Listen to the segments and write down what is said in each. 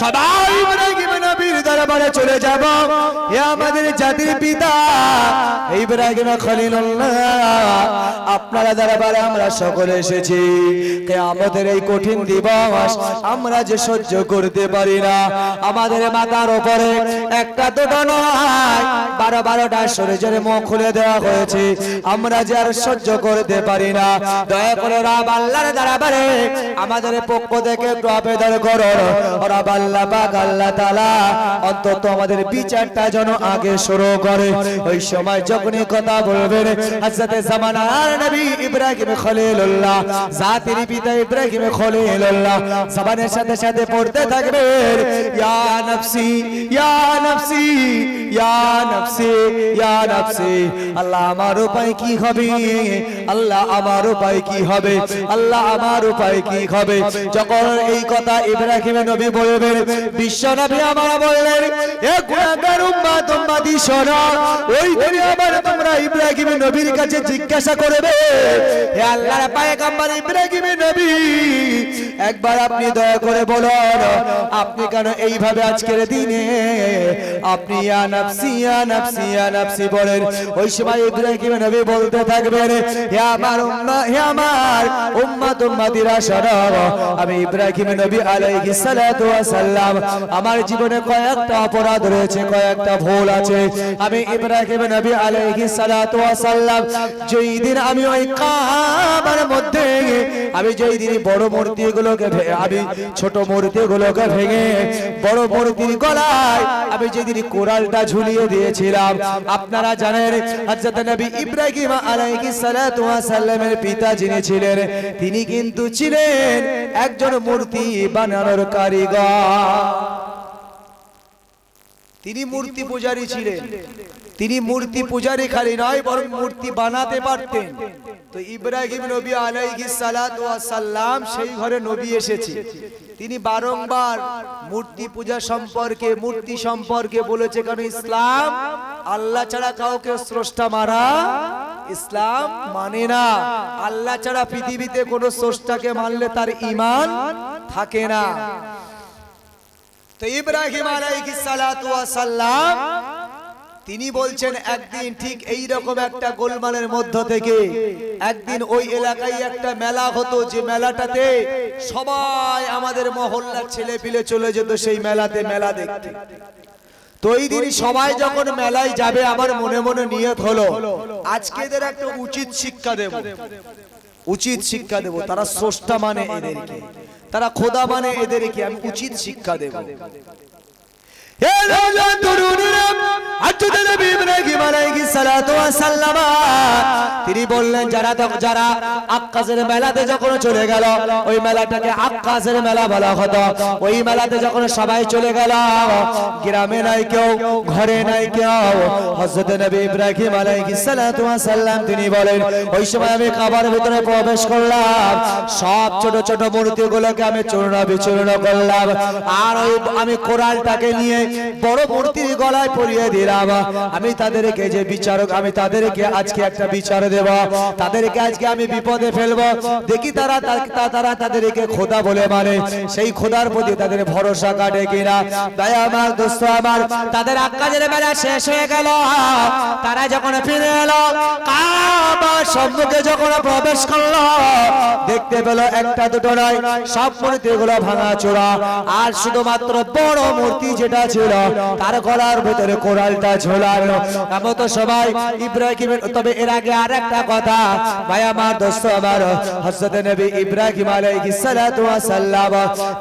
সবাই ইব্রাহিম নবীর দরবারে চলে যাব। হে আমাদের জাতির পিতা ইব্রাহিম খলিলুল্লাহ, আপনারা দরবারে আমরা সকলে এসেছি। কে আমাদের এই কঠিন দিবস আমরা যে সহ্য করতে পারি না, আমাদের মাথার উপরে একটা দুটো নয়, বারো বারোটা শরীরের মুখ খুলে দেওয়া হয়েছে। আমরা যে আর সহ্য করতে পারি না, দয়া করে রাব আল্লাহর দরবারে আমাদের পক্ষ থেকে একটু আবেদন করো রাব আল্লাহ পাক, আল্লাহ তাআলা অন্তত আমাদের বিচারটা যেন আগে শুরু করে। ওই সময় যখনই কথা বলবেন, হযরতে জামানার নবী ইব্রাহিম খলিলুল্লাহ, জাতির পিতা ইব্রাহিম খলিলুল্লাহ, জবানের সাথে সাথে পড়তে থাকবেন, ইয়া নফসি ইয়া নফসি ইয়া নফসি ইয়া নফসি। আল্লাহ আমার উপায় কি হবে? আল্লাহ আমার উপায় কি হবে? আল্লাহ আমার উপায় কি হবে? যখন এই কথা ইব্রাহিম নবী বলবেন বিশ্ব নবী আমার বললেন, এ গুনাহগার উম্মাত উম্মতি শোনো ওই দিনে আবার তোমরা ইব্রাহিম নবীর কাছে জিজ্ঞাসা করবে, হে আল্লাহর পয়গম্বর ইব্রাহিম নবী, একবার আপনি দয়া করে বলুন, আপনি কেন এইভাবে আজকের দিনে আপনি ইয়া নাফসি ইয়া নাফসি ইয়া নাফসি বলেন? ওই সময় ইব্রাহিম নবী বলতে থাকবেন, হে আমার উম্মা, হে আমার উম্মত উম্মতিরা শোনো আমি ইব্রাহিম নবী আলাইহিস সালাতু ওয়াস সালাম আমার জীবনে কয়েকটা অপরাধ রয়েছে, কয়েকটা ভুল আছে। আমি ইব্রাহিম নবী আলাইহিস সালাতু ওয়াস সালাম যেই দিন আমি ওই কাবার আমি যেই দিন বড় মূর্তিগুলোকে গুলোকে আমি ছোট মূর্তি গুলোকে ভেঙে বড় মূর্তির গলায় আমি যেদিন কোরালটা ঝুলিয়ে দিয়েছিলাম, আপনারা জানেন হযরত নবী ইব্রাহিম আলাইহিস সালাতু ওয়াস সাল্লামের পিতা যিনি ছিলেন, তিনি কিন্তু ছিলেন একজন মূর্তি বানানোর কারিগর। তিনি মূর্তি পূজারী ছিলেন। তিনি মূর্তি পূজারী খালি নয় বরং মূর্তি বানাতে পারতেন। তো ইব্রাহিম নবী ওয়াস সালাম সেই ঘরে নবী এসেছে। তিনি বারংবার মূর্তি পূজা সম্পর্কে মূর্তি সম্পর্কে বলেছে কারণ ইসলাম আল্লাহ ছাড়া কাউকে স্রষ্টা মারা ইসলাম মানে না। আল্লাহ ছাড়া পৃথিবীতে কোনো স্রষ্টাকে মানলে তার ঈমান থাকে না। তো ইব্রাহিম আলাইহিস সালাতু সালাম, তিনি বলছেন, একদিন ঠিক এই রকম একটা গোলমালের মধ্য থেকে একদিন ওই এলাকায় একটা মেলা হতো, যে মেলাটাতে সবাই আমাদের মহল্লার ছেলে পিলে চলে যেত সেই মেলাতে মেলা দেখতে। তো এই দিন সবাই যখন মেলায় যাবে, আমার মনে মনে নিয়ত হলো আজকে এদের একটা উচিত শিক্ষা দেব। উচিত শিক্ষা দেব, তারা স্রষ্টা মানে এদেরকে। তারা খোদা মানে এদেরকে আমি উচিত শিক্ষা দেব। তিনি বললেন, যারা যারা আক্কাসের মেলাতে যখন চলে গেল, ওই মেলাটাকে আক্কাসের মেলা বলা হতো। ওই মেলাতে যখন সবাই চলে গেল, গ্রামে নাই কেউ, ঘরে নাই কেউ, হযরত নবী ইব্রাহিম সালাম, তিনি বলেন, ওই সময় আমি কাবার ভিতরে প্রবেশ করলাম, সব ছোট ছোট মূর্তিগুলোকে আমি চূর্ণ বিচূর্ণ করলাম, আর ওই আমি কোরআনটাকে নিয়ে বড় মূর্তির গলায় পরিয়ে দিলাম। আমি তাদেরকে যে বিচারক, আমি তাদেরকে আজকে একটা বিচার দেব। তাদেরকে আজকে আমি বিপদে ফেলব। দেখি তারা তারা তাদেরকে খোদা বলে মানে। সেই খোদার প্রতি তাদের ভরসা কাটে কিনা? তাই আমার দোস্ত আমার, তাদের আকাশের বেলা শেষ হয়ে গেল। তারা যখন ফিরে এলো সম্মুখে যখন প্রবেশ করল, দেখতে পেল একটা দুটো নয়, সব মূর্তিগুলো ভাঙা চোরা আর শুধুমাত্র বড় মূর্তি যেটা ছিল তার গলার ভিতরে কোরালটা ঝোলানো এমন তো সবাই ইব্রাহিমের তবে এর আগে আর একটা কথা, ভাই আমার দোস্ত, আমার হযরত নবী ইব্রাহিম আলাইহিস সালাতু ওয়াস সালাম,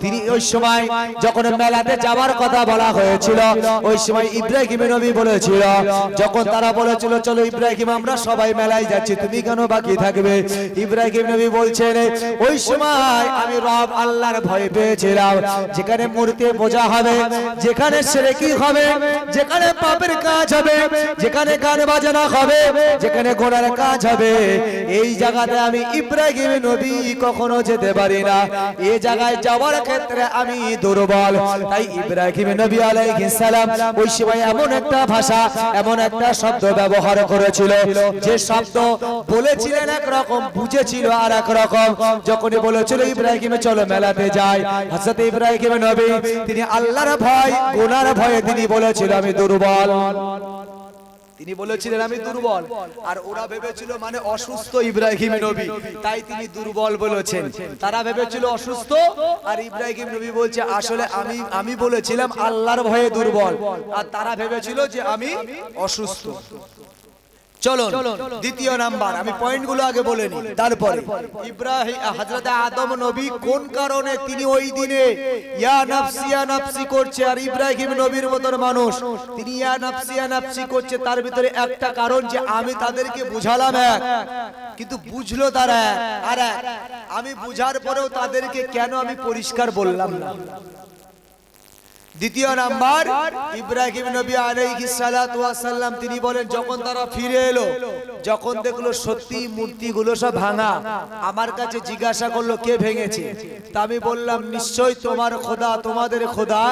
তিনি ওই সময় যখন মেলাতে যাওয়ার কথা বলা হয়েছিল, ওই সময় ইব্রাহিম নবী বলেছিল, যখন তারা বলেছিল, চলো ইব্রাহিম, আমরা সবাই মেলায় যাচ্ছি, তুমি কেন বাকি থাকবে? ইব্রাহিম নবী বলছেন, ওই সময় আমি রব আল্লাহর ভয় পেয়েছিলাম, যেখানে মূর্তি পূজা হবে, যেখানে সেরে কি হবে? যেখানে পাপের কাজ হবে, যেখানে গান বাজানো হবে, যেখানে গোড়ার কাজ হবে, এই জায়গাতে আমি ইব্রাহিম নবী কখনো যেতে পারি না। এই জায়গায় যাওয়ার ক্ষেত্রে আমি দুর্বল। তাই ইব্রাহিম নবী আলাইহিস সালাম ওই সময় এমন একটা ভাষা, এমন একটা শব্দ ব্যবহার করেছিল। যে শব্দ বলেছিলেন এক রকম বুঝেছিল আর এক রকম যখনই বলেছিল, ইব্রাহিম, চলো মেলাতে যাই। হযরত ইব্রাহিম নবী, তিনি আল্লাহর ভয় গুনার ভয়ে তিনি বলেছিল আমি দুর্বল। তিনি বলেছিলেন আমি দুর্বল। আর ওরা ভেবেছিল মানে অসুস্থ ইব্রাহিম নবী। তাই তিনি দুর্বল বলেছেন। তারা ভেবেছিল অসুস্থ? আর ইব্রাহিম নবী বলছে আসলে আমি আমি বলেছিলাম আল্লাহর ভয়ে দুর্বল। আর তারা ভেবেছিল যে আমি অসুস্থ। চলো দ্বিতীয় নাম্বার আমি পয়েন্টগুলো আগে বলে নি তারপরে ইব্রাহিম হযরত আদম নবী কোন কারণে তিনি ওই দিনে ইয়া নাফসি ইয়া নাফসি করছে? আর ইব্রাহিম নবীর মতন মানুষ। তিনি ইয়া নাফসি ইয়া নাফসি করছে তার ভিতরে একটা কারণ যে আমি তাদেরকে বুঝালাম এক। কিন্তু বুঝলো তারা আর আমি বুঝার পরেও তাদেরকে কেন আমি পরিষ্কার বললাম না? দ্বিতীয় নাম্বার, ইব্রাহিম নবী ওয়াস সালাম তিনি বলেন, যখন তারা ফিরে এলো, যখন দেখল সত্যি মূর্তিগুলো সব ভাঙা, আমার কাছে জিজ্ঞাসা করল, কে ভেঙেছে? তা আমি বললাম নিশ্চয় তোমার খোদা, তোমাদের খোদা।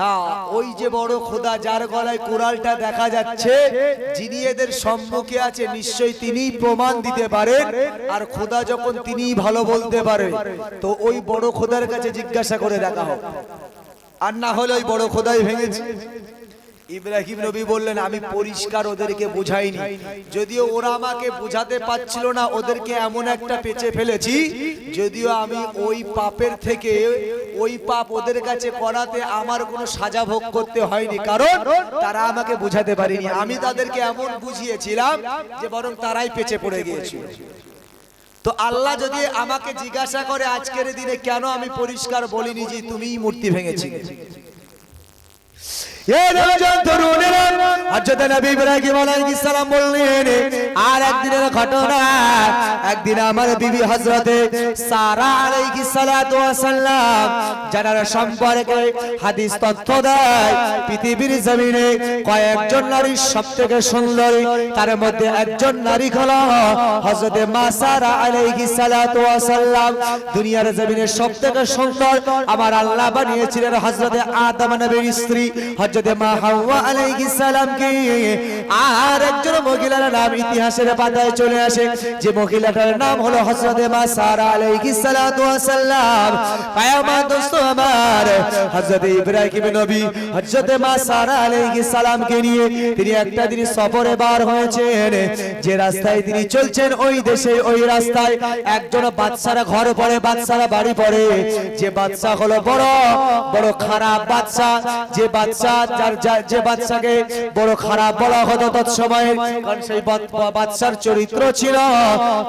হ্যাঁ ওই যে বড় খোদা, যার গলায় কোরালটা দেখা যাচ্ছে, যিনি এদের সম্মুখে আছে নিশ্চয় তিনি প্রমাণ দিতে পারেন, আর খোদা যখন তিনি ভালো বলতে পারে, তো ওই বড় খোদার কাছে জিজ্ঞাসা করে দেখা হোক। আর না হলে ওই বড় খোদাই ভেঙেছে। ইব্রাহিম নবী বললেন, আমি পরিষ্কার ওদেরকে বুঝাইনি। যদিও ওরা আমাকে বুঝাতে পারছিল না, ওদেরকে এমন একটা পেঁচে ফেলেছি, যদিও আমি ওই পাপের থেকে, ওই পাপ ওদের কাছে করাতে আমার কোনো সাজা ভোগ করতে হয়নি। কারণ তারা আমাকে বুঝাতে পারিনি। আমি তাদেরকে এমন বুঝিয়েছিলাম যে বরং তারাই পেঁচে পড়ে গিয়েছিল। তো আল্লাহ যদি আমাকে জিজ্ঞাসা করে, আজকের দিনে কেন আমি পরিষ্কার বলিনি যে তুমিই মূর্তি ভেঙেছিলে? পৃথিবীর জমিনে কয়েকজন নারী সবথেকে সুন্দরী, তার মধ্যে একজন নারী হলো হযরতে মা সারা ওয়াস সালাম দুনিয়ার জমিনে সবথেকে সুন্দর, আমার আল্লাহ বানিয়েছিলেন হজরতে আদম নবীর স্ত্রী হযরতে মা হাওয়া আলাইহিস সালামকে আর একজন মহিলার নাম ইতিহাসের পাতায় চলে আসে, যে মহিলাটার নাম হলো হযরতে মা সারা আলাইহিস সালাতু ওয়াস সালাম পায়ামা দোস্ত আমার, হযরতে ইব্রাহিম নবী, হযরতে মা সারা আলাইহিস সালামকে নিয়ে তিনি একটা দিন সফরে বার হয়েছেন। যে রাস্তায় তিনি চলছেন, ওই দেশে, ওই রাস্তায় একজন বাদশারা ঘর পড়ে, বাদশারা বাড়ি পড়ে। যে বাদশা হলো বড় বড় খারাপ বাদশা যে বাদশা যার যে বাদশাকে বড় খারাপ বলা হতো তৎসময়ে কারণ সেই বাদশার চরিত্র ছিল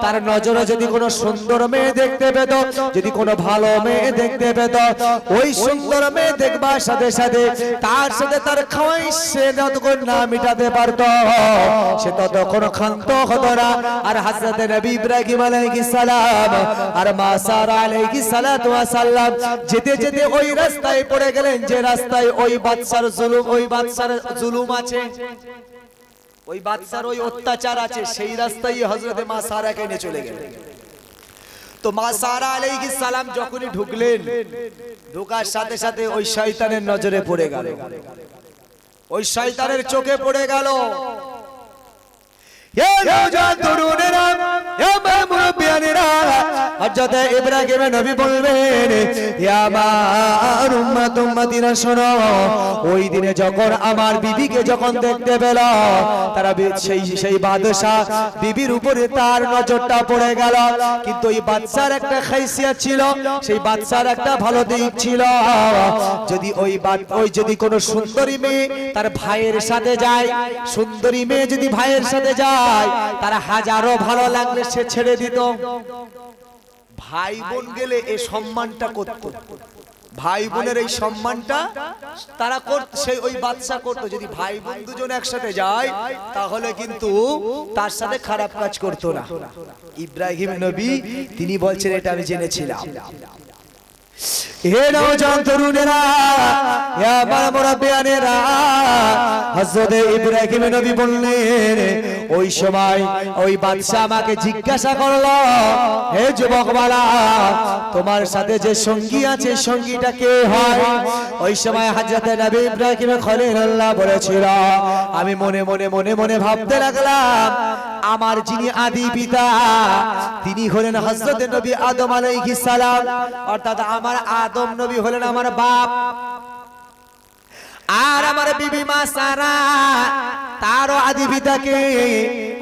তার নজরে যদি কোনো সুন্দর মেয়ে দেখতে পেত যদি কোনো ভালো মেয়ে দেখতে পেত ওই সুন্দর মেয়ে দেখবার সাথে সাথে তার সাথে তার খাওয়াই সে যতক্ষণ না মিটাতে পারতো সে ততক্ষণ ক্ষান্ত হতো না। আর হাজরত নবী ইব্রাহিম আলাইহিস সালাম আর মা সারা আলাইহিস সালাতু যেতে যেতে ওই রাস্তায় পড়ে গেলেন যে রাস্তায় ওই বাদশার জুলুম, ওই বাদশার জুলুম আছে। ওই বাদশার ওই অত্যাচার আছে, সেই রাস্তায় হযরতে মা সারাকে নিয়ে চলে গেলেন। তো মা সারা আলাইহিস সালাম যখনই ঢুকলেন, ঢোকার সাথে সাথে ওই শয়তানের নজরে পড়ে গেল। ওই শয়তানের চোখে পড়ে গেল। আমার বিবিকে যখন দেখতে পেল, তারা সেই সেই বাদশা বিবির উপরে তার নজরটা পড়ে গেল। কিন্তু বাদশার একটা খাইসিয়াত ছিল, সেই বাদশার একটা ভালো দিক ছিল। যদি ওই ওই যদি কোনো সুন্দরী মেয়ে তার ভাইয়ের সাথে যায়, সুন্দরী মেয়ে যদি ভাইয়ের সাথে যায় তার হাজারো ভালো লাগলে সে ছেড়ে দিত। ভাই বোন গেলে এই সম্মানটা করত। ভাই বোনের এই সম্মানটা তারা করত সেই ওই বাদশা করতো। যদি ভাই বোন দুজন একসাথে যায়, তাহলে কিন্তু তার সাথে খারাপ কাজ করতো না। ইব্রাহিম নবী, তিনি বলছেন, এটা আমি জেনেছিলাম। তোমার সাথে যে সঙ্গী আছে, সঙ্গীটা কে হয়? ওই সময় হযরত নবী ইব্রাহিম খলিলুল্লাহ বলেছিল, আমি মনে মনে মনে মনে ভাবতে লাগলাম, আমার যিনি আদি পিতা, তিনি হলেন হযরত নবী আদম আলাইহিস সালাম, অর্থাৎ আমার আদম নবী হলেন আমার বাপ। আর আমার বিবি মা সারা, তারও আদি পিতাকে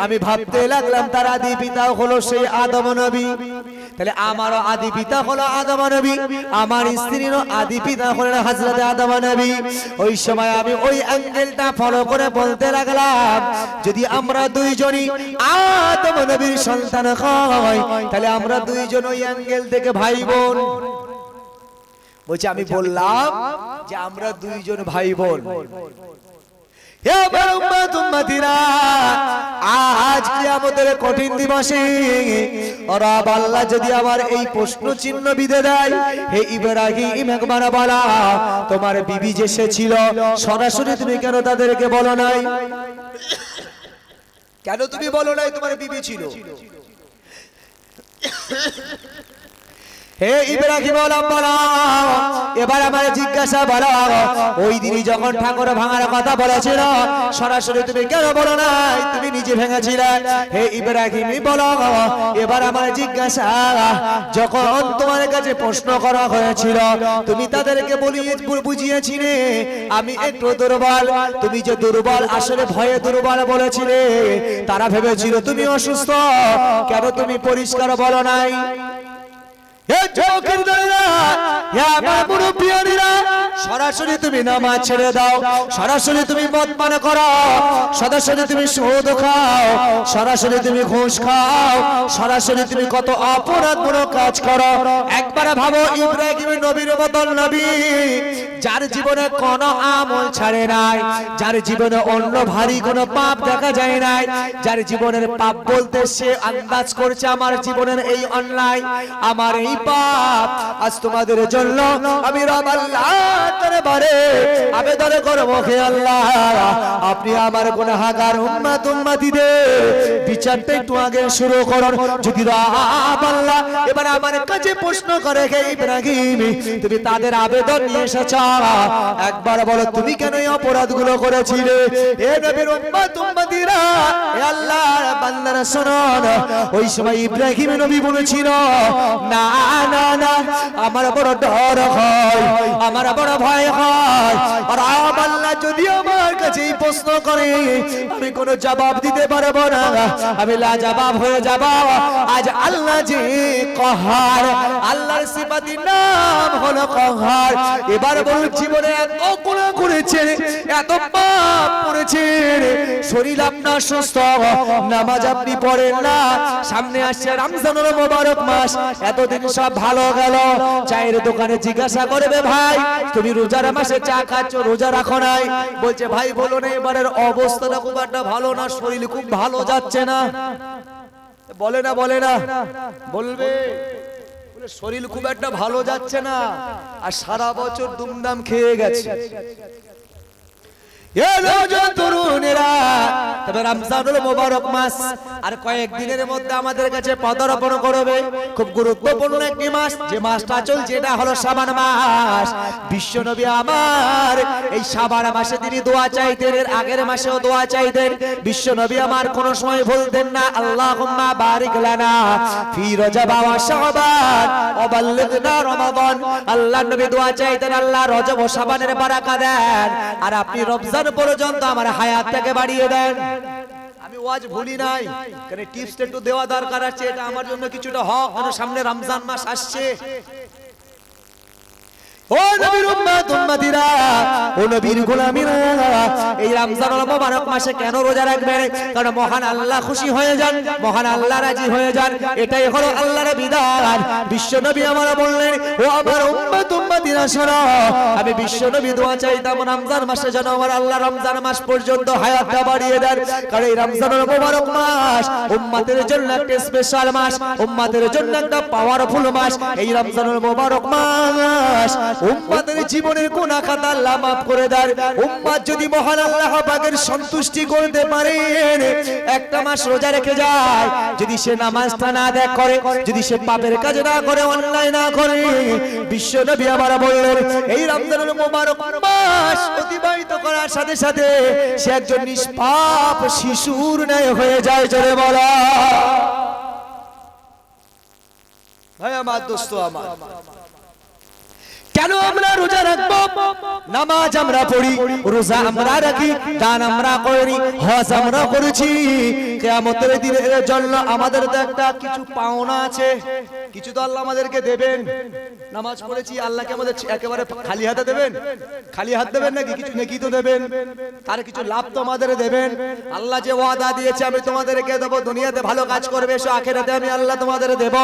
আমি ভাবতে লাগলাম, তার আদি পিতা হলো সেই আদম নবী। তাহলে আমারও আদি পিতা হলো আদম নবী, আমার স্ত্রীরও আদি পিতা হলেন হযরত আদম নবী। ওই সময় আমি ওই অ্যাঙ্গেলটা ফলো করে বলতে লাগলাম, যদি আমরা দুইজনই আদম নবীর সন্তান হয়, তাহলে আমরা দুইজন ওই অ্যাঙ্গেল থেকে ভাই বোন বলছে আমি বললাম যে আমরা দুইজন ভাই বোন। আজ কিয়ামতের কঠিন দিবসে রব আল্লাহ যদি আমার এই প্রশ্ন চিহ্ন বিধে দেয় হে ইব্রাহিম একবার বলা তোমার বিবি যে সে ছিল সরাসরি তুমি কেন তাদেরকে বলো নাই? কেন তুমি বলো নাই তোমার বিবি ছিল? হে ইব্রাহিম এবার আমার জিজ্ঞাসা বলো ওই যখন ঠাকুর ভাঙার কথা বলেছিল, সরাসরি তুমি কেন বলো নাই? তুমি নিজে ভেঙেছিলে। তোমার কাছে প্রশ্ন করা হয়েছিল, তুমি তাদেরকে বুঝিয়েছিলে, আমি একটু দুর্বল। তুমি যে দুর্বল, আসলে ভয়ে দুর্বল বলেছিলে। তারা ভেবেছিল তুমি অসুস্থ, কেন তুমি পরিষ্কার বলো নাই? সরাসরি তুমি নামাজ ছেড়ে দাও, সরাসরি তুমি মদ পান করো সরাসরি তুমি সুদ খাও, সরাসরি তুমি ঘুষ খাও, সরাসরি তুমি কত অপরাধ বড় কাজ করো। একবার ভাবো ইব্রাহিম নবীর মতন নবী, যার জীবনে কোনো আমল ছাড়ে নাই, যার জীবনে অন্য ভারী কোনো পাপ দেখা যায় নাই, যার জীবনের পাপ বলতে সে আন্দাজ করছে, আমার জীবনের এই অন্যায়, আমার এই পাপ আজ তোমাদের জন্য আমি রব আল্লাহ আবেদন হে আল্লাহ। আপনি আমার বিচারটা একটু আগে শুরু করুন। যদি আল্লাহ এবার আমার কাছে প্রশ্ন করে, হে তুমি তাদের আবেদন নিয়ে এসেছ? একবার বলো, তুমি কেন এই অপরাধগুলো করেছিলে? এ নবীর হে বান্দারা, শুনুন। ওই সময় ইব্রাহিম নবী বলেছিল, না না না আমার বড় ডর হয়। আমার বড় ভয় হয়। আর আল্লাহ যদি আমার কাছে এই প্রশ্ন করে, আমি কোনো জবাব দিতে পারব না। আমি লা জবাব হয়ে যাব। আজ আল্লাহ যে কহার, আল্লাহর সিফাতি নাম হলো কহার। এবার বল জীবনে এত গুনাহ করেছে, এত পাপ করেছে। শরীর আপনার সুস্থ, নামাজ আপনি পড়েন না। সামনে আসছে রমজানের মোবারক মাস। এতদিন সব ভালো গেল। চায়ের দোকানে জিজ্ঞাসা করবে ভাই তুমি রোজার মাসে চা খাচ্ছ, রোজা রাখো নাই। বলছে, ভাই, বলো না, এবারের অবস্থাটা খুব একটা ভালো না, শরীর খুব ভালো যাচ্ছে না। বলে না বলে না, বলবে। শরীর খুব একটা ভালো যাচ্ছে না, আর সারা বছর দুমদাম খেয়ে গেছে। তবে রমজানুল মোবারক মাস, আর কয়েকদিনের মধ্যে আমাদের কাছে পদার্পণ করবে। খুব গুরুত্বপূর্ণ একটি মাস, যে মাসটা চলছে, এটা হলো সাবান মাস। বিশ্ব নবী আমার, এই সাবান মাসে তিনি দোয়া চাইতেন, এর আগের মাসেও দোয়া চাইতেন। বিশ্ব নবী আমার, কোন সময় বলতেন না, আল্লাহুম্মা বারিক লানা ফি রজব ওয়া শাবান ওয়া বাল্লিগনা রমাদান। আল্লাহ নবী দোয়া চাইতেন, আল্লাহ রজব ও শাবানের বারাকা দেন, আর আপনি রমজান পর্যন্ত আমার হায়াতটাকে বাড়িয়ে দেন। আমি ওয়াজ ভুলি নাই। কারণ টিপসটা একটু দেওয়া দরকার আছে এটা আমার জন্য কিছুটা হক। কারণ সামনে রমজান মাস আসছে? ও নবীর উম্মত, উম্মতিরা, ও নবীর গোলামিরা, এই রমজানুল মুবারক মাসে কেন রোজা রাখবেন? কারণ মহান আল্লাহ খুশি হয়ে যান, মহান আল্লাহ রাজি হয়ে যান, এটাই হলো আল্লাহর বিধান। বিশ্ব নবী আমার বললেন, ও আমার উম্মত, উম্মতিরা, শোনো, আমি বিশ্ব নবী দোয়া চাইতাম রমজান মাসে যেন আমার আল্লাহ রমজান মাস পর্যন্ত হায়াতটা বাড়িয়ে দেন। কারণ এই রমজানুল মুবারক মাস উম্মতের জন্য একটা স্পেশাল মাস, উম্মতের জন্য একটা পাওয়ারফুল মাস। এই রমজানুল মুবারক মাস উম্মতের জীবনের গুনাহ খাতা আল্লাহ মাফ করে দেন। উম্মত যদি মহান আল্লাহ পাকের সন্তুষ্টি করতে পারে, একটা মাস রোজা রেখে যায়। যদি সে নামাজটা না দেখ করে, যদি সে পাপের কাজ না করে, অন্যায় না করে, বিশ্ব নবী আবার বললেন, এই রমজানুল মুবারক মাস অতিবাহিত করার সাথে সাথে সে একজন নিষ্পাপ শিশুর ন্যায় হয়ে যায়, জোরে বলা। ভাই, আমার দোস্ত, আমার। কেন আমরা রোজা রাখব? নামাজ আমরা পড়ি, রোজা আমরা রাখি, দান আমরা করি, হজ আমরা করেছি। কিয়ামতের দিনের জন্য আমাদের তো একটা কিছু পাওনা আছে। কিছু তো আল্লাহ আমাদেরকে দেবেন। নামাজ পড়েছি, আল্লাহকে আমাদের একেবারে খালি হাতে দেবেন। খালি হাত দেবেন নাকি? কিছু নেকি তো দেবেন। তার কিছু লাভ তো আমাদের দেবেন। আল্লাহ যে ওয়াদা দিয়েছে, আমি তোমাদেরকে দেবো, দুনিয়াতে ভালো কাজ করবে, এসো, আখেরাতে আমি আল্লাহ তোমাদের দেবো।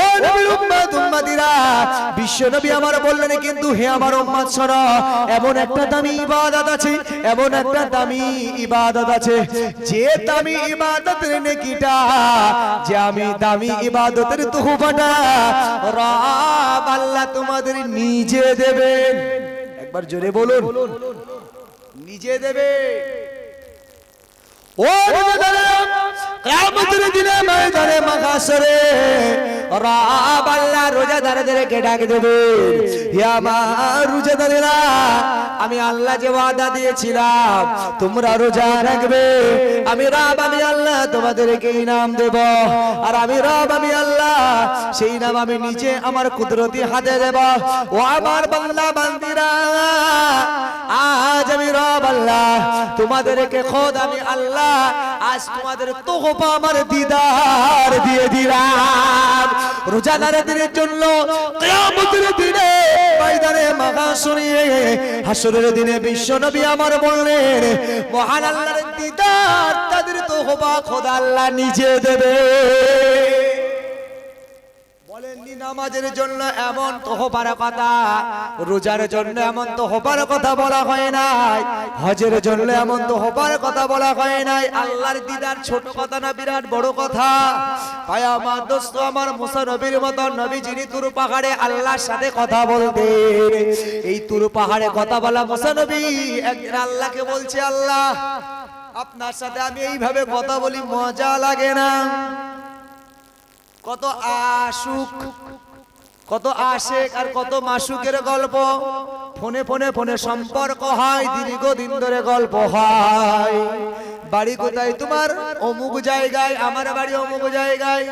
ও নবীর উম্মত, উম্মতিরা, বিশ্ব নবী আমার বললেন, কিন্তু হে আমার উম্মত এমন একটা দামি ইবাদত আছে, এমন একটা দামি ইবাদত আছে, যে দামি ইবাদতের নেকিটা, যে আমি দামি ইবাদতের তোহফাটা রব আল্লাহ তোমাদের নিজে দেবেন একবার জোরে বলুন। নিজে দেবে। ও কিয়ামতের দিনে ময়দানে মাগাসরে, রব আল্লাহ রোজাদারদেরকে ডাক দেবে। হে আমার রোজাদারেরা, আমি আল্লাহ যে ওয়াদা দিয়েছিলাম, তোমরা রোজা রাখবে। আমি রব, আমি আল্লাহ তোমাদেরকে ইনাম দেব। আর আমি রব, আমি আল্লাহ, সেই নাম আমি নিজে আমার কুদরতি হাতে দেব। ও আমার বাংলা বান্দিরা, আজ আমি রব, আল্লাহ, তোমাদেরকে খোদ আমি আল্লাহ আজ তোমাদের তোহবা আমার দিদার দিয়ে দিলাম। রোজাদার দিনের জন্য কিয়ামতের দিনে ময়দানে মাগা শুনিয়ে হাসরের দিনে বিশ্ব নবী আমার বললেন, মহান আল্লাহর দিদার তাদের তোহবা খোদা আল্লাহ নিজে দেবে। বলেননি নামাজের জন্য এমন তোহবার কথা, রোজার জন্য এমন তোহবার কথা বলা হয় নাই, হজের জন্য এমন তোহবার কথা বলা হয় নাই। আল্লাহর দিদার ছোট কথা না বিরাট বড় কথা। ভাই, আমার দোস্ত, আমার মুসা নবীর মতো নবী যিনি তুরু পাহাড়ে আল্লাহর সাথে কথা বলতে। এই তুরু পাহাড়ে কথা বলা মুসা নবী, একদিন আল্লাহকে বলছে, আল্লাহ, আপনার সাথে আমি এইভাবে কথা বলি, মজা লাগে না। কত আশুক, কত আশেক আর কত মাসুকের গল্প। ফোনে ফোনে ফোনে সম্পর্ক হয়, দীর্ঘদিন ধরে গল্প হয়। বাড়ি কোথায় তোমার? অমুক জায়গায়, আমার বাড়ি অমুক জায়গায়।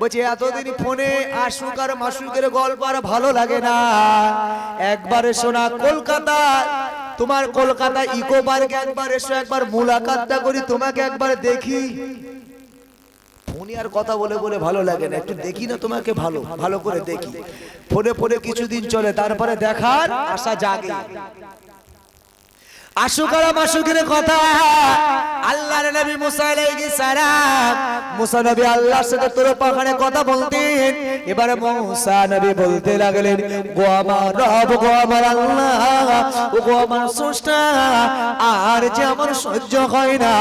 বলছে, এতদিন ফোনে আশুক আর মাসুকের গল্প আর ভালো লাগে না। একবারে শোনা কলকাতা, তোমার কলকাতা ইকো পার্কে একবার এসো, একবার মুলাকাতটা করি, তোমাকে একবার দেখি। ফোনে আর কথা বলে বলে ভালো লাগে না। একটু দেখি না তোমাকে ভালো ভালো করে দেখি। ফোনে ফোনে কিছুদিন চলে, তারপরে দেখার আশা জাগে। আশুকারা মাসুকের কথা। আল্লাহর নবী মুসা আলাইহিস সালাম। মুসা নবী আল্লাহর সাথে তোর পাখানে কথা বলতেন। এবারে মুসা নবী বলতে লাগলেন গো আমার রব গো আমার আল্লাহ ও গো আমার স্রষ্টা আর যে আমার সহ্য হয় না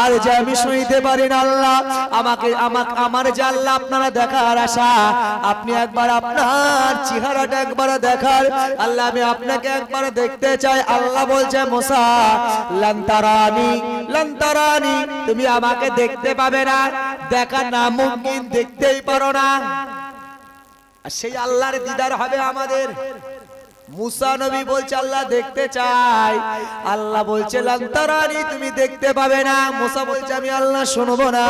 আর যে আমি সইতে পারি না আল্লাহ আমাকে আমাকে আমার যে আল্লাহ আপনারা দেখার আশা আপনি একবার আপনার চেহারাটা একবার দেখার। আল্লাহ আমি আপনাকে একবার দেখতে চাই। আল্লাহ বলছে, মোসা লান্তারানি লান্তারানি তুমি আমাকে দেখতে পাবে না। দেখা না, মুমকিন দেখতেই পারো না। সেই আল্লাহর দিদার হবে আমাদের। মুসা নবী বলছে, আল্লাহ দেখতে চাই। আল্লাহ বলছে লান্তারানি তুমি দেখতে পাবে না। মুসা বলছে, আমি আল্লাহ শুনব না।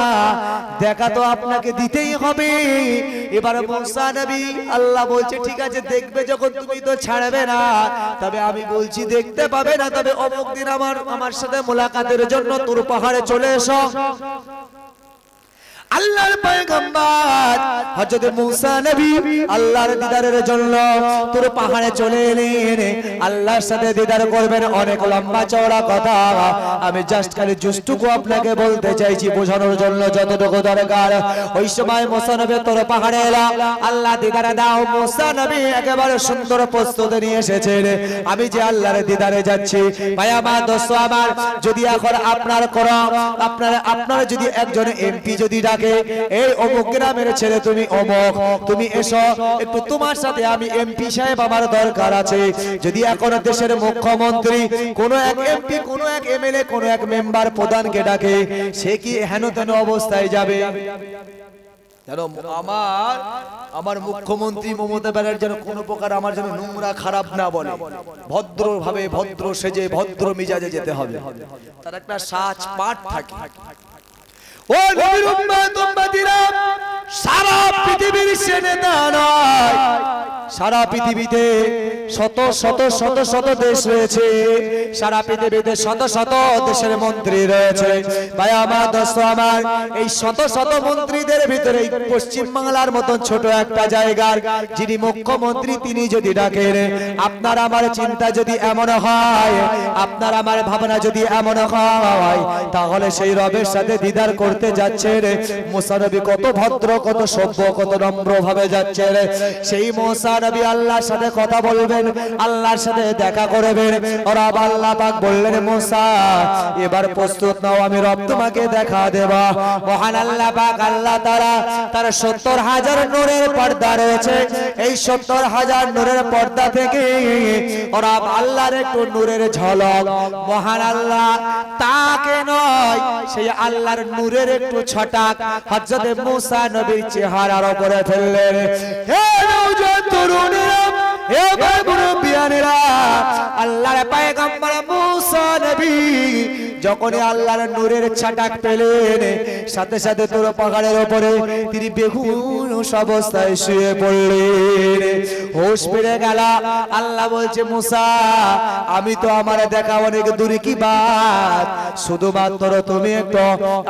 দেখা তো আপনাকে দিতেই হবে। এবার মুসা নবী আল্লাহ বলছে, ঠিক আছে, দেখবে যখন তুমি তো ছাড়বে না। তবে আমি বলছি, দেখতে পাবে না। তবে অমুক দিন আমার আমার সাথে মোলাকাতের জন্য তোর পাহাড়ে চলে এসো। আল্লাহর পয়গম্বর, হযরত মুসা নবী আল্লাহর দিদারের জন্য তোর পাহাড়ে চলে এলেন। আল্লাহর সাথে দিদার করবেন অনেক লম্বা চওড়া কথা। আমি জাস্ট খালি জুস্টুকু আপনাকে বলতে চাইছি, বোঝানোর জন্য যতটুকু দরকার। ওই সময় মুসা নবী তোর পাহাড়ে এলো। আল্লাহ দিদারে দাও, মুসা নবী একেবারে সুন্দর প্রস্তুতি নিয়ে এসেছেন। আমি যে আল্লাহর দিদারে যাচ্ছি, ভাই আমার দোস্ত আমার, যদি এখন আপনার করো, আপনার আপনার যদি একজন এমপি যদি ডাকে এই অমুক গ্রামের ছেলে, তুমি অমুক, তুমি এসো, একটু তোমার সাথে আমি এমপি সাহেব আমার দরকার আছে। যদি এখন দেশের মুখ্যমন্ত্রী কোন এক এমপি, কোন এক এমএলএ, কোন এক মেম্বার প্রধানকে ডাকে, সে কি হেন তেন অবস্থায় যাবে? আমার আমার মুখ্যমন্ত্রী মমতা ব্যানার্জি যেন কোনো প্রকার আমার যেন নোংরা, খারাপ না বলে। ভদ্র ভাবে ভদ্র সেজে, ভদ্র মিজাজে যেতে হবে। তার একটা সাজ পাঠ থাকে। উম্মতিরা সারা পৃথিবীতে শত শত শত শত দেশ রয়েছে। সারা পৃথিবীতে শত শত দেশের মন্ত্রী রয়েছে। ভাই, আমার আমার এই শত শত মন্ত্রীদের ভিতরে পশ্চিম বাংলার মতন ছোট একটা জায়গার যিনি মুখ্যমন্ত্রী, তিনি যদি ডাকেন, আপনার আমার চিন্তা যদি এমন হয়, আপনার আমার ভাবনা যদি এমন হয়, তাহলে সেই রবের সাথে দিদার করতে যাচ্ছেন মুসানবী কত ভদ্র, কত সভ্য, কত নম্র ভাবে যাচ্ছেন সেই মুসানবী আল্লাহর সাথে কথা বলবেন, আল্লাহর সাথে দেখা করবেন। রব আল্লাহ পাক বললেন, মুসা, এবার প্রস্তুত নাও, আমি রব তোমাকে দেখা দেব। মহান আল্লাহ পাক, আল্লাহ তারা তার সত্তর হাজার নূরের পর্দা রয়েছে। এই সত্তর হাজার নূরের পর্দা থেকে রব আল্লাহর একটু নূরের ঝলক। মহান আল্লাহ, তাকে নয়, সেই আল্লাহর নূরের একটু ছটাক হযরত মুসা নবীর চেহারার উপরে ফেললেন। হে নওজোয়ান তরুণেরা, হে ভাই আল্লাহর পয়গম্বর মুসা নবী যখন আল্লাহর নূরের ছাটাক পেলেন, সাথে সাথে তোর পাহাড়ের উপরে তিনি বেহুশ অবস্থায় শুয়ে পড়লেন। হোশ ফিরে গেল। আল্লাহ বলছে, মুসা, আমি তো আমার দেখা অনেক দূরে কি বাত? শুধুমাত্র তুমি একটু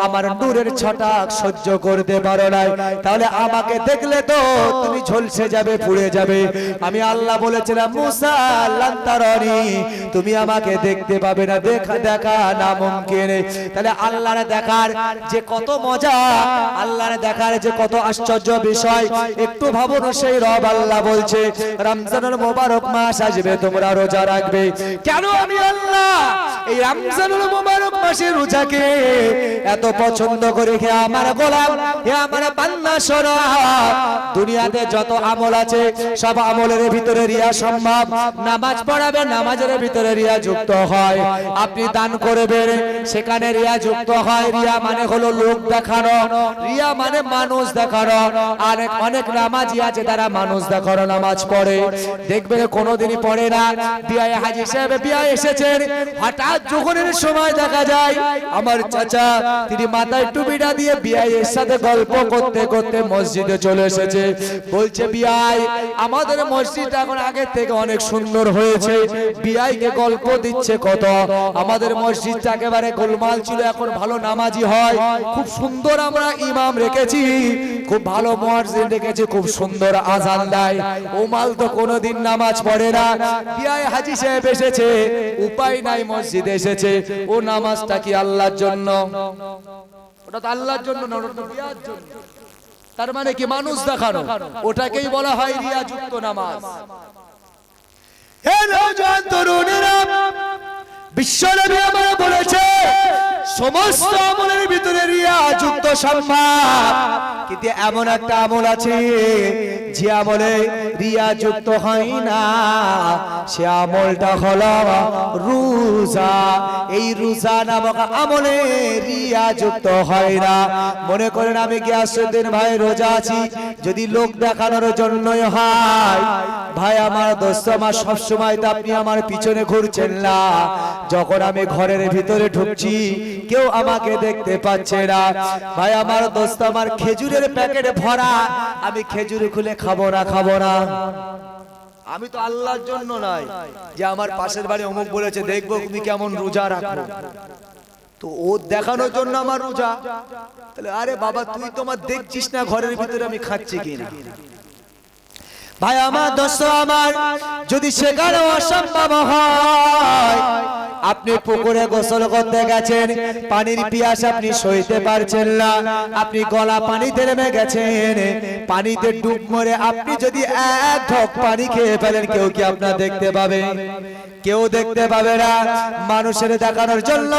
আমার নূরের ছটাক সহ্য করতে পারো না তাহলে আমাকে দেখলে তো তুমি ঝলসে যাবে, পুড়ে যাবে। আমি আল্লাহ বলেছিলাম, মুসা লান্তারনি তুমি আমাকে দেখতে পাবে না। দেখা দেখা না মুমকিন তাহলে আল্লাহর দেখার যে কত মজা, আল্লাহর দেখার যে কত আশ্চর্য বিষয় একটু ভাবুন সেই রব আল্লাহ বলছে, রমজানুল মোবারক মাস আসবে, তোমরা রোজা রাখবে। কেন আমি আল্লাহ? এই রমজানুল মোবারক মাসে রোজাকে এত পছন্দ করে, হে আমার গোলাম, হে আমার বান্দা শোনো দুনিয়াতে যত আমল আছে, সব আমলের ভিতরে রিয়া সম্ভব। নামাজ পড়াবে, নামাজের ভিতরে রিয়া যুক্ত হয়। আপনি দান করবেন, সেখানে রিয়া যুক্ত হয়। রিয়া মানে হলো লোক দেখানো, রিয়া মানে মানুষ দেখানো। আর অনেক নামাজি আছে তারা মানুষ দেখানো নামাজ পড়ে। দেখবেন কোনোদিনই পড়ে না। বিয়ে হাজি সাহেব বিয়ে এসেছেন। হঠাৎ যখনের সময় দেখা যায়, আমার চাচা, তিনি মাথায় টুপিটা দিয়ে বিয়ের সাথে গল্প করতে করতে মসজিদে চলে এসেছে। বলছে বিয়াই আমাদের মসজিদ এখন আগের থেকে অনেক সুন্দর হয়েছে। বিয়াইকে গল্প দিচ্ছে কত? আমাদের মসজিদটা একেবারে গোলমাল ছিল, এখন ভালো নামাজি হয়। খুব সুন্দর আমরা ইমাম রেখেছি। খুব ভালো মসজিদ রেখেছি খুব সুন্দর আজান দেয়। ও মাল তো কোনোদিন নামাজ পড়ে না। বিয়াই হাজি সাহেব এসেছে, উপায় নাই, মসজিদ এসেছে। ও নামাজটা কি আল্লাহর জন্য? ওটা তো আল্লাহর জন্য না, ওটা তো বিয়ার জন্য। তার মানে কি মানুষ দেখানো? ওটাকেই বলা হয় রিয়াযুক্ত নামাজ। হে নওজোয়ান তরুণেরা, বিশ্বনবী আমরা বলেছে সমস্ত আমলের ভিতরে রিয়া যুক্ত সম্ভব কিন্তু এমন একটা আমল আছে যে আমলে রিয়া যুক্ত হয় না। সে আমলটা হলো রোজা। এই রোজা নামক আমলে রিয়া যুক্ত হয় না। মনে করেন আমি গিয়াসুদ্দিন ভাই রোজা আছি? যদি লোক দেখানোর জন্যই হয় ভাই আমার দোস্ত আমার সবসময় তো আপনি আমার পিছনে ঘুরছেন না। যখন আমি ঘরের ভিতরে ঢুকছি কেউ আমাকে দেখতে পাচ্ছে না। ভাই, আমার দোস্ত, আমার খেজুরের প্যাকেট ভরা। আমি খেজুর খুলে খাব না খাব না। আমি তো আল্লাহর জন্য নয় যে আমার পাশের বাড়ি অমুক বলেছে, দেখব তুমি কেমন রোজা রাখো। তো ও দেখানোর জন্য আমার রোজা। তাহলে, আরে বাবা, তুই তোমার দেখছিস না ঘরের ভিতরে আমি খাচ্ছি কিনা? ভাই আমার দোস্ত আমার যদি সেখানে অসম্ভব হয় আপনি পুকুরে গোসল করতে গেছেন পানির পিয়াস আপনি সইতে পারছেন না। আপনি গলা পানিতে নেমে গেছেন পানিতে ডুব মরে আপনি যদি এক ঢক পানি খেয়ে ফেলেন কেউ কি আপনার দেখতে পাবে? কেউ দেখতে পাবে না মানুষের দেখানোর জন্য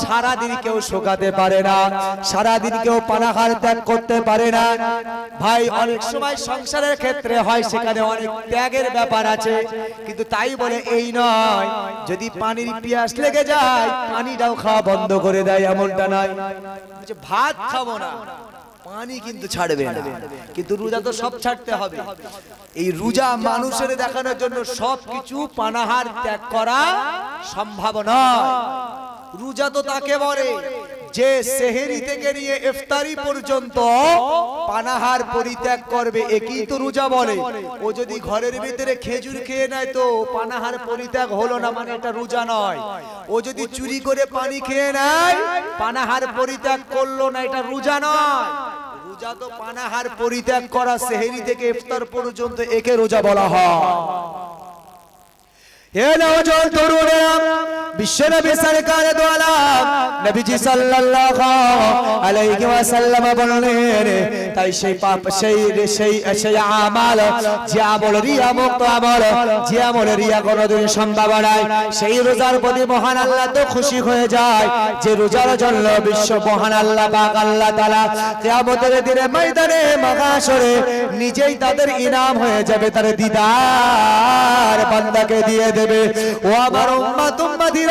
সারাদিন কেউ শোকাতে পারে না সারাদিন কেউ পানাহার ত্যাগ করতে পারে না। ভাই অনেক সময় সংসারের ক্ষেত্রে হয় সেখানে অনেক ত্যাগের ব্যাপার আছে। কিন্তু তাই বলে এই নয়, যদি পানির পিয়াস লেগে যায়, পানিটাও খাওয়া বন্ধ করে দেয় এমনটা নয়। ভাত খাব না, পানি কিন্তু ছাড়বে কিন্তু রোজা তো সব ছাড়তে হবে। এই রোজা মানুষের দেখানোর জন্য সব কিছু পানাহার ত্যাগ করা সম্ভব নয়। রোজা তো তাকে বলে যে সেহেরি থেকে নিয়ে ইফতারি পর্যন্ত পানাহার পরিত্যাগ করবে একই তো রোজা বলে? ও যদি ঘরের ভিতরে খেজুর খেয়ে নেয় তো পানাহার পরিত্যাগ হলো না মানে এটা রোজা নয়। ও যদি চুরি করে পানি খেয়ে নেয়, পানাহার পরিত্যাগ করল না, এটা রোজা নয়। রোজা তো পানাহার পরিত্যাগ করা সেহেরি থেকে ইফতার পর্যন্ত একে রোজা বলা হয়। হে নওজোয়ান তরুণেরা বিশ্বনবী সরকার দোয়ালাম নবীজি সাল্লাল্লাহু আলাইহি ওয়াসাল্লাম বললেন, তাই সেই পাপ, সেই সেই সেই আমল, যে আমল রিয়া মুক্ত আমল, যে আমল রিয়া কোনোদিন সম্ভব নয়, সেই রোজার প্রতি মহান আল্লাহ তো খুশি হয়ে যায়, যে রোজার জন্য বিশ্ব মহান আল্লাহ, পাক আল্লাহ তাআলা কিয়ামতের দিনে ময়দানে মাগাশরে নিজেই তাদের ইনাম হয়ে যাবে, তার দিদার বান্দাকে দিয়ে দেবে। ও আমার উম্মাত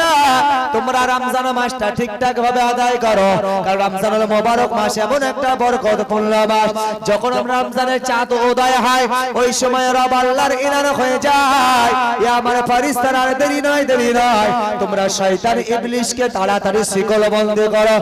উম্মাতিরা তোমরা রমজান মাসটা ঠিকঠাক ভাবে আদায় করো। কারণ রমজান হলো মোবারক মাস এমন একটা বরকতপূর্ণ মাস। যখন আমরা রমজানের চাঁদ উদয় হয়, ওই সময় রব আল্লাহর ইনান হয়ে যায়। এ আমার ফারিস্তার দেরি নয় দেরি নয়। তোমরা শয়তান ইবলিশকে তাড়াতাড়ি শিকল বন্ধ করো।